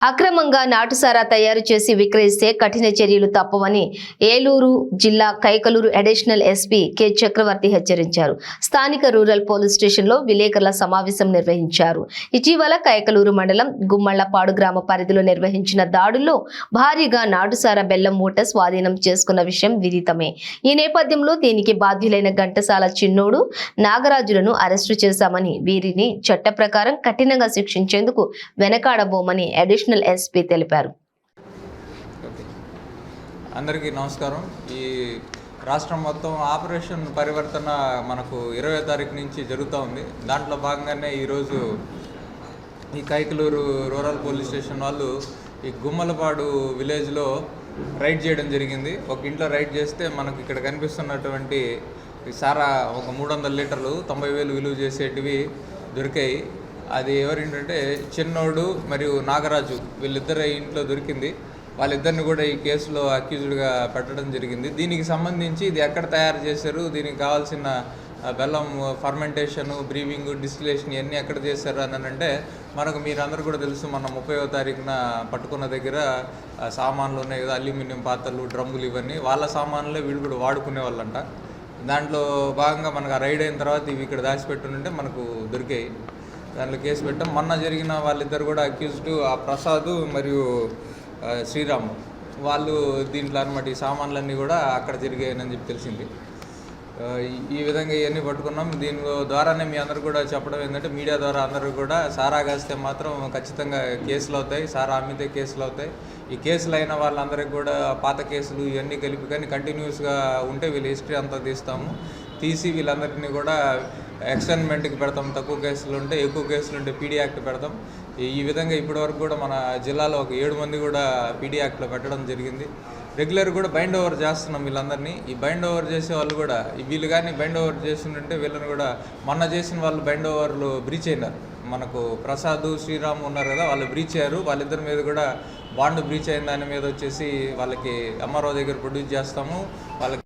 అక్రమంగా నాటుసారా తయారు చేసి విక్రయిస్తే కఠిన చర్యలు తప్పవని ఏలూరు జిల్లా Kaikaluru additional SP K. Chakravarthi హెచ్చరించారు. స్థానిక రూరల్ పోలీస్ స్టేషన్లో విలేకరుల సమావేశం నిర్వహించారు. ఇటీవల కైకలూరు మండలం గుమ్మళ్ళపాడు గ్రామ పరిధిలో నిర్వహించిన దాడుల్లో భారీగా నాటుసారా బెల్లం మూట స్వాధీనం చేసుకున్న విషయం విదితమే. ఈ నేపథ్యంలో దీనికి బాధ్యులైన ఘంటసాల చిన్నోడు నాగరాజులను అరెస్టు చేశామని వీరిని చట్ట ప్రకారం కఠినంగా శిక్షించేందుకు వెనకాడబోమని అడిషనల్ ఎస్పీ తెలిపారు. అందరికీ నమస్కారం. ఈ రాష్ట్రం మొత్తం ఆపరేషన్ పరివర్తన మనకు ఇరవై తారీఖు నుంచి జరుగుతూ ఉంది. దాంట్లో భాగంగానే ఈరోజు ఈ కైకలూరు రూరల్ పోలీస్ స్టేషన్ వాళ్ళు ఈ గుమ్మలపాడు విలేజ్లో రైడ్ చేయడం జరిగింది. ఒక ఇంట్లో రైడ్ చేస్తే మనకు ఇక్కడ కనిపిస్తున్నటువంటి సారా ఒక మూడు వందల లీటర్లు తొంభై వేలు విలువ చేసేటివి దొరికాయి. అది ఎవరేంటంటే చిన్నోడు మరియు నాగరాజు వీళ్ళిద్దరు ఇంట్లో దొరికింది. వాళ్ళిద్దరిని కూడా ఈ కేసులో అక్యూజ్డ్గా పెట్టడం జరిగింది. దీనికి సంబంధించి ఇది ఎక్కడ తయారు చేశారు? దీనికి కావాల్సిన బెల్లం ఫర్మెంటేషన్ బ్రీవింగ్ డిస్టిలేషన్ ఇవన్నీ ఎక్కడ చేశారు అని అంటే మనకు మీరందరూ కూడా తెలుసు మన ముప్పైవ తారీఖున పట్టుకున్న దగ్గర సామాన్లు ఉన్నాయి కదా అల్యూమినియం పాత్రలు డ్రమ్ములు ఇవన్నీ వాళ్ళ సామాన్లే వీళ్ళు కూడా వాడుకునే వాళ్ళంట. దాంట్లో భాగంగా మనకు ఆ రైడ్ అయిన తర్వాత ఇవి ఇక్కడ దాచిపెట్టుంటే మనకు దొరికాయి. దాంట్లో కేసు పెట్టాం. మొన్న జరిగిన వాళ్ళిద్దరు కూడా అక్యూజ్డ్ ఆ ప్రసాద్ మరియు శ్రీరామ్. వాళ్ళు దీంట్లో అనమాట ఈ సామాన్లన్నీ కూడా అక్కడ జరిగాయని చెప్పి తెలిసింది. ఈ- విధంగా ఇవన్నీ పట్టుకున్నాం. దీని ద్వారానే మీ అందరు కూడా చెప్పడం ఏంటంటే మీడియా ద్వారా అందరూ కూడా సారా కాస్తే మాత్రం ఖచ్చితంగా కేసులు అవుతాయి సారా అమ్మితే కేసులు అవుతాయి. ఈ కేసులు అయిన వాళ్ళందరికీ కూడా పాత కేసులు ఇవన్నీ కలిపి కానీ కంటిన్యూస్గా ఉంటే వీళ్ళ హిస్టరీ అంతా తీస్తాము. తీసి వీళ్ళందరినీ కూడా ఎక్స్టర్న్మెంట్కి పెడతాం తక్కువ కేసులు ఉంటే ఎక్కువ కేసులు ఉంటే పీడీ యాక్ట్ పెడతాం. ఈ- విధంగా ఇప్పటివరకు కూడా మన జిల్లాలో ఒక ఏడు మంది కూడా పీడీ యాక్ట్లో పెట్టడం జరిగింది. రెగ్యులర్ కూడా బైండ్ ఓవర్ చేస్తున్నాం వీళ్ళందరినీ. ఈ బైండ్ ఓవర్ చేసే వాళ్ళు కూడా ఈ వీళ్ళు కానీ బైండ్ ఓవర్ చేస్తుంటే వీళ్ళని కూడా మొన్న చేసిన వాళ్ళు బైండ్ ఓవర్లు బ్రీచ్ అయినారు. మనకు ప్రసాద్ శ్రీరామ్ ఉన్నారు కదా వాళ్ళు బ్రీచ్ అయ్యారు. వాళ్ళిద్దరి మీద కూడా బాండ్ బ్రీచ్ అయిన దాని మీద వచ్చేసి వాళ్ళకి ఎంఆర్ఓ దగ్గర ప్రొడ్యూస్ చేస్తాము. వాళ్ళకి